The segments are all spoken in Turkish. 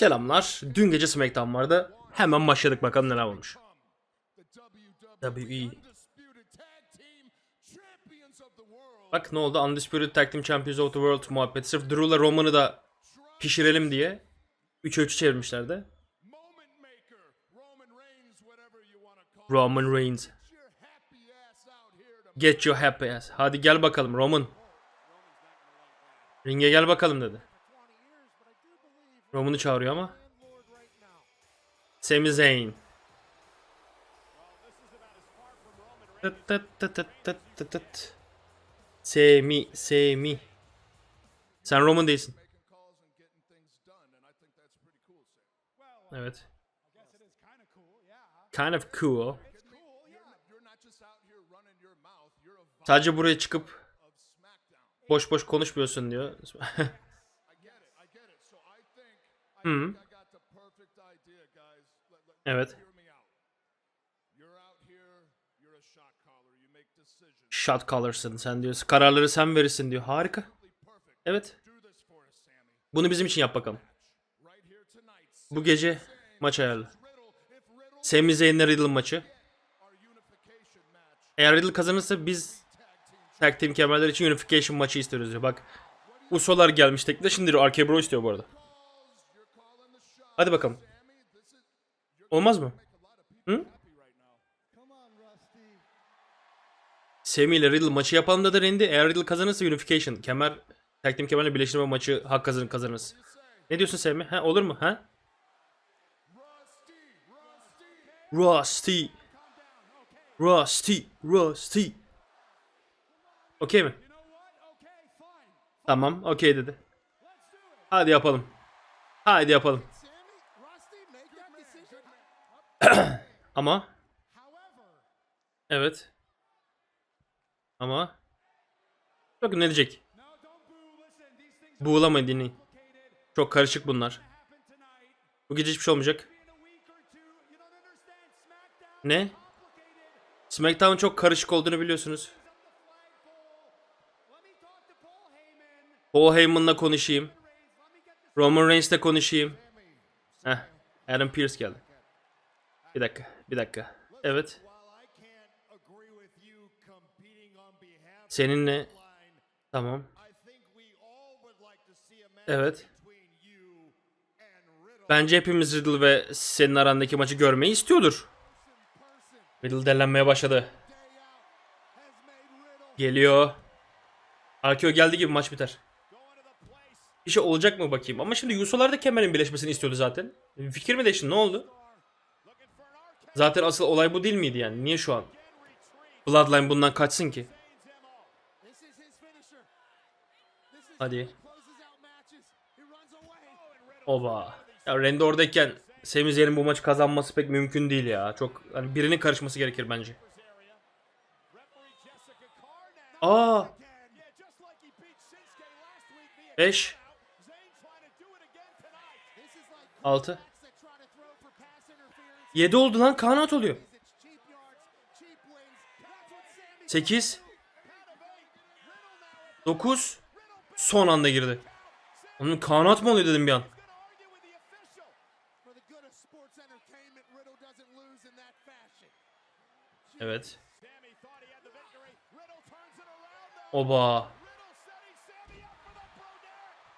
Selamlar. Dün gece SmackDown vardı. Hemen başladık bakalım neler olmuş. WWE. Bak ne oldu? Undisputed Tag Team Champions of the World muhabbeti. Sırf Drew'la Roman'ı da pişirelim diye 3'e 3 çevirmişlerdi. Roman Reigns. Get your happy ass. Hadi gel bakalım Roman. Ringe gel bakalım dedi. Roman'ı çağırıyor ama. Sami Zayn. Tıt tıt tıt tıt tıt tıt. Sami, Sami. Sen Roman değilsin. Evet. Kind of cool. Sadece buraya çıkıp boş boş konuşmuyorsun diyor. Hı. Evet. Shot caller'sın sen diyorsun. Kararları sen verirsin diyor. Harika. Evet. Bunu bizim için yap bakalım. Bu gece maç ayarla. Sami Zayn'le Riddle maçı. Eğer Riddle kazanırsa biz Tag Team kemerler için Unification maçı istiyoruz diyor. Bak Usolar gelmiş teklifte şimdi RK Bro istiyor bu arada. Hadi bakalım. Olmaz mı? Hı? Sami ile Riddle maçı yapalım da Randy. Eğer Riddle kazanırsa Unification. Kemer, Tag Team kemerle birleştirme maçı hak kazanır kazanırız. Ne diyorsun Sami? Ha, olur mu? Ha? Rusty. Rusty. Rusty. Okey mi? Tamam, okey dedi. Hadi yapalım. Hadi yapalım. Ama Evet. Ama Bakın ne diyecek? Buğulamayın dinleyin. Çok karışık bunlar. Bu gece hiçbir şey olmayacak. Ne? SmackDown'un çok karışık olduğunu biliyorsunuz. Paul Heyman'la konuşayım. Roman Reigns'le konuşayım. Heh. Adam Pearce geldi. Bir dakika. Bir dakika. Evet. Seninle Tamam. Evet. Bence hepimiz Riddle ve senin arandaki maçı görmeyi istiyordur. Riddle delenmeye başladı. Geliyor. Arkeo geldi gibi maç biter. Bir şey olacak mı bakayım. Ama şimdi Yusolar da kemerin birleşmesini istiyordu zaten. Fikir mi değişti ne oldu? Zaten asıl olay bu değil miydi yani? Niye şu an? Bloodline bundan kaçsın ki? Hadi. Oba. Ya Randy oradayken Sami Zayn'in bu maçı kazanması pek mümkün değil ya. Çok hani birinin karışması gerekir bence. Aa. 5 6 7 oldu lan kanat oluyor. 8 9 Son anda girdi. Onun kanat mı oluyor dedim bir an. Evet. Oba.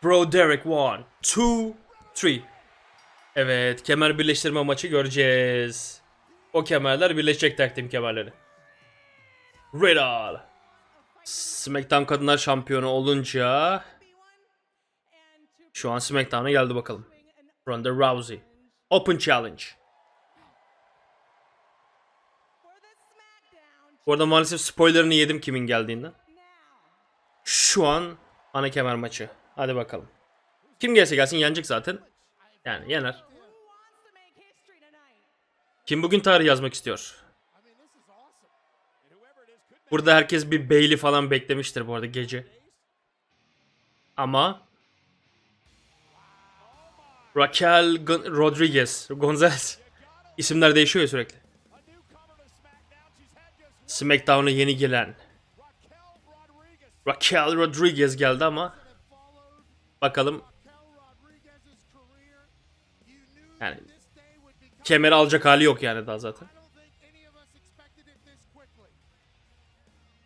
Bro Derek 1, 2, 3. Evet, kemer birleştirme maçı göreceğiz. O kemerler birleşecek team kemerleri. Riddle. SmackDown Kadınlar Şampiyonu olunca şu an SmackDown'a geldi bakalım. Ronda Rousey. Open Challenge. Bu arada maalesef spoilerını yedim kimin geldiğinden. Şu an ana kemer maçı. Hadi bakalım. Kim gelse gelsin yenecek zaten. Yani yener. Kim bugün tarih yazmak istiyor? Burada herkes bir Bailey falan beklemiştir bu arada gece. Ama Raquel Gon- Rodriguez, Gonzalez isimler değişiyor ya sürekli. SmackDown'a yeni gelen Raquel Rodriguez geldi ama bakalım Yani kemeri alacak hali yok yani daha zaten.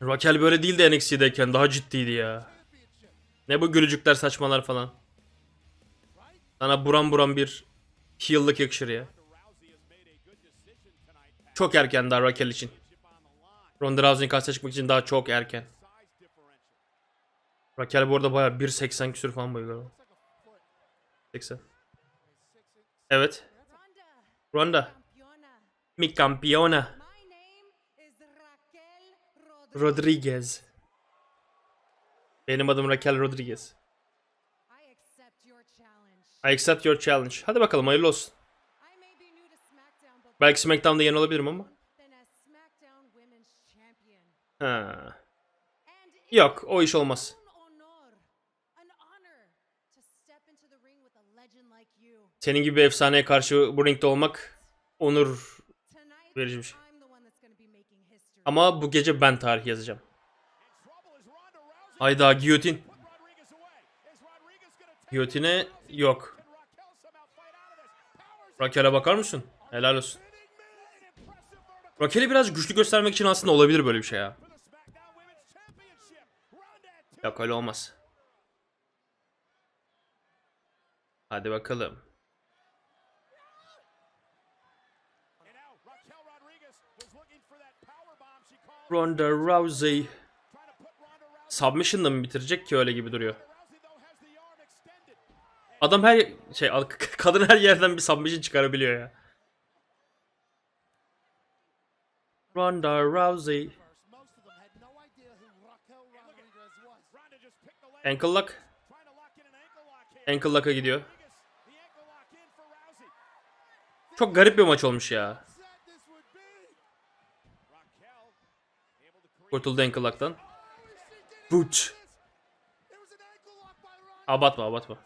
Raquel böyle değildi NXT'deyken daha ciddiydi ya. Ne bu gülücükler saçmalar falan. Sana buram buram bir heel'lık yakışır ya. Çok erken daha Raquel için. Ronda Rousey'in karşısına çıkmak için daha çok erken. Raquel bu arada bayağı 1.80 küsür falan galiba. 80. Evet. Ronda. Mi Raquel Rodriguez. Benim adım Raquel Rodriguez. I accept your challenge. Hadi bakalım hayırlı olsun. Belki SmackDown'da yeni olabilirim ama. Ha. Yok o iş olmaz. Senin gibi bir efsaneye karşı bu ringde olmak onur verici bir şey. Ama bu gece ben tarih yazacağım. Hayda giyotin. Giyotine yok. Rakel'e bakar mısın? Helal olsun. Rakel'i biraz güçlü göstermek için aslında olabilir böyle bir şey ya. Yok öyle olmaz. Hadi bakalım. Ronda Rousey. Submission'la mı bitirecek ki öyle gibi duruyor. Adam her şey kadın her yerden bir submission çıkarabiliyor ya. Ronda Rousey. Ankle lock. Ankle lock'a gidiyor. Çok garip bir maç olmuş ya. Kurtuldu ankle lock'tan. Butch. Abatma abatma.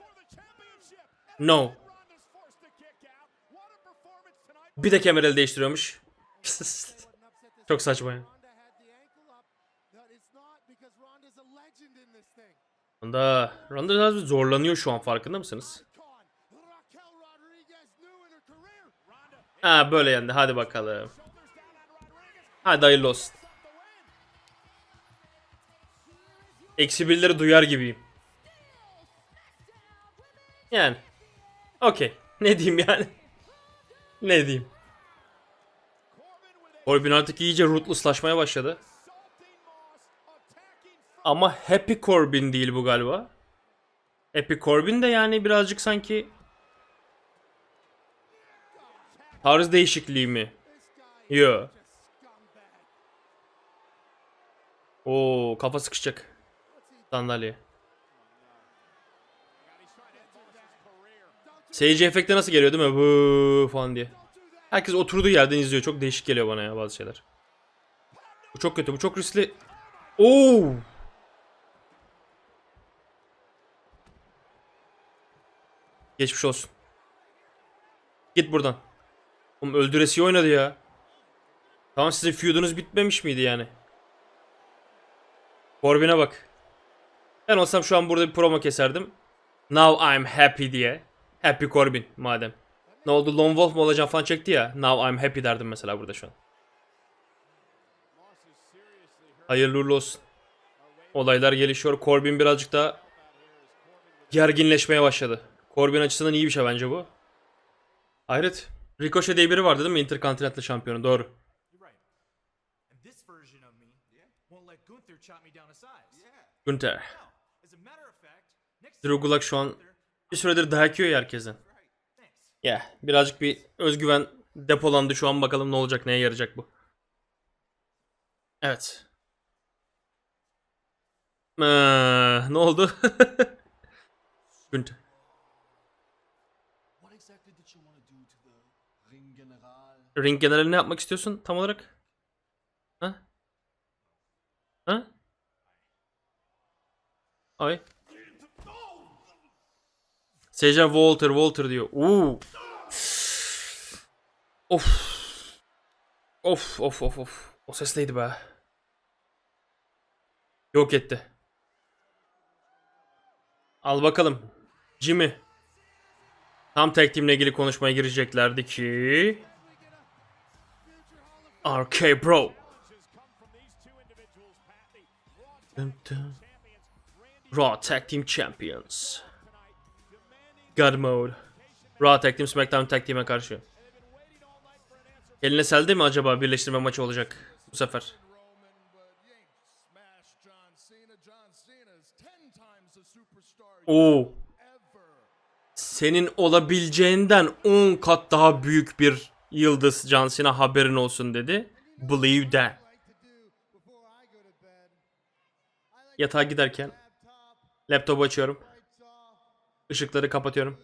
No. Bir de kemer el değiştiriyormuş. Çok saçma ya. Ronda. Ronda, biraz bir zorlanıyor şu an farkında mısınız? Ha böyle yendi hadi bakalım. Hadi hayırlı olsun. Eksi birleri duyar gibiyim. Yani. Okey. Ne diyeyim yani? ne diyeyim? Corbin artık iyice ruthlesslaşmaya başladı. Ama Happy Corbin değil bu galiba. Happy Corbin de yani birazcık sanki tarz değişikliği mi? Yo. Oo kafa sıkışacak. Sandalye. Seyirci efekti nasıl geliyor değil mi? Vuu falan diye. Herkes oturduğu yerden izliyor. Çok değişik geliyor bana ya bazı şeyler. Bu çok kötü. Bu çok riskli. Oo! Geçmiş olsun. Git buradan. Oğlum öldüresiye oynadı ya. Tamam sizin feud'unuz bitmemiş miydi yani? Corbin'e bak. Ben olsam şu an burada bir promo keserdim. Now I'm happy diye. Happy Corbin madem. Ne oldu Lone Wolf mu olacağım falan çekti ya. Now I'm happy derdim mesela burada şu an. Hayırlı uğurlu olsun. Olaylar gelişiyor. Corbin birazcık daha gerginleşmeye başladı. Corbin açısından iyi bir şey bence bu. Hayret. Ricochet diye biri vardı değil mi? Intercontinental şampiyonu. Doğru. Günther. Now, as a matter of fact, next Drew şu an bir süredir dayak yiyor ya herkesten. Ya birazcık bir özgüven depolandı şu an bakalım ne olacak neye yarayacak bu. Evet. Ee, ne oldu? Günther. Ring General? Ne yapmak istiyorsun tam olarak? Ha? Ha? Ay. Seyirciler Walter Walter diyor. Oo. Of. Of of of of. O ses neydi be? Yok etti. Al bakalım. Jimmy. Tam tag team'le ilgili konuşmaya gireceklerdi ki RK Bro. Raw Tag Team Champions. God Mode. Raw Tag Team SmackDown Tag Team'e karşı. Eline selde mi acaba birleştirme maçı olacak bu sefer? Oo. Senin olabileceğinden 10 kat daha büyük bir yıldız John Cena haberin olsun dedi. Believe that. Yatağa giderken laptop, laptopu açıyorum. Işıkları kapatıyorum.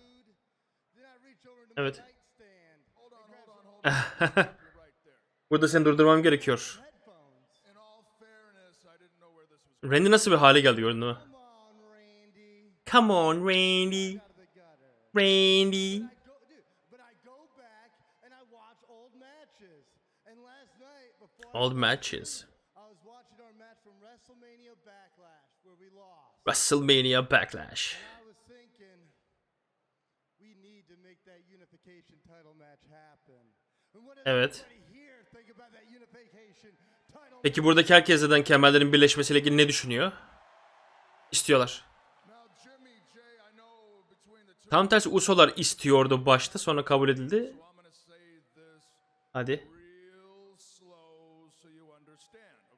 Evet. Burada seni durdurmam gerekiyor. Randy nasıl bir hale geldi gördün mü? Come on, Randy. Randy. Out of the gutter. Evet. Peki buradaki herkes neden kemerlerin birleşmesiyle ilgili ne düşünüyor? İstiyorlar. Tam tersi Usolar istiyordu başta sonra kabul edildi. Hadi.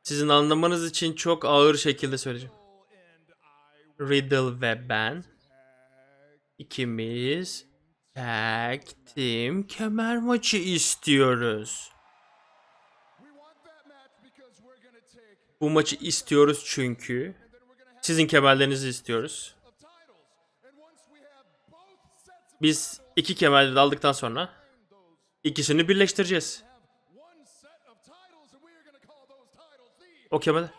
Sizin anlamanız için çok ağır şekilde söyleyeceğim. Riddle ve ben ikimiz tag team kemer maçı istiyoruz. Bu maçı istiyoruz çünkü sizin kemerlerinizi istiyoruz. Biz iki kemerleri de aldıktan sonra ikisini birleştireceğiz. O kemerler.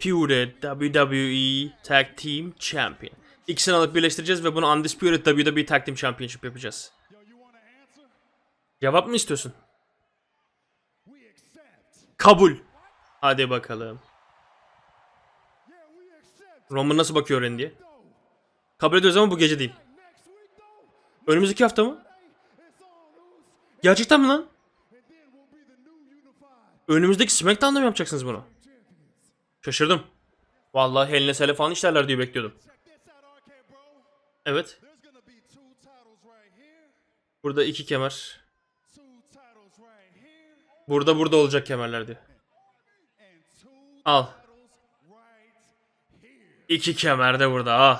Undisputed WWE Tag Team Champion. İkisini alıp birleştireceğiz ve bunu Undisputed WWE Tag Team Championship yapacağız. Cevap mı istiyorsun? Kabul. Hadi bakalım. Roman nasıl bakıyor Randy'ye? Kabul ediyoruz ama bu gece değil. Önümüzdeki hafta mı? Gerçekten mi lan? Önümüzdeki SmackDown'da mı yapacaksınız bunu? Şaşırdım. Vallahi Hell in falan işlerler diye bekliyordum. Check this out, RK bro. Evet. Burada iki kemer. Burada burada olacak kemerler diyor. Al. İki kemer de burada al.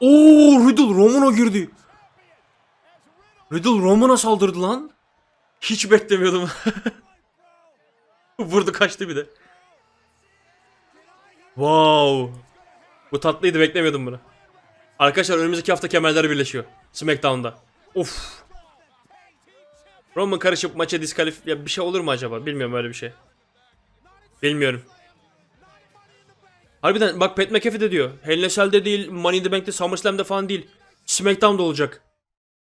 Oo Riddle Roman'a girdi. Riddle Roman'a saldırdı lan. Hiç beklemiyordum. Vurdu kaçtı bir de. Wow. Bu tatlıydı beklemiyordum bunu. Arkadaşlar önümüzdeki hafta kemerler birleşiyor. Smackdown'da. Of. Roman karışıp maça diskalif ya bir şey olur mu acaba? Bilmiyorum öyle bir şey. Bilmiyorum. Harbiden bak Pat McAfee de diyor. Hell in a Cell'de değil, Money in the Bank'te, SummerSlam'de falan değil. SmackDown'da olacak.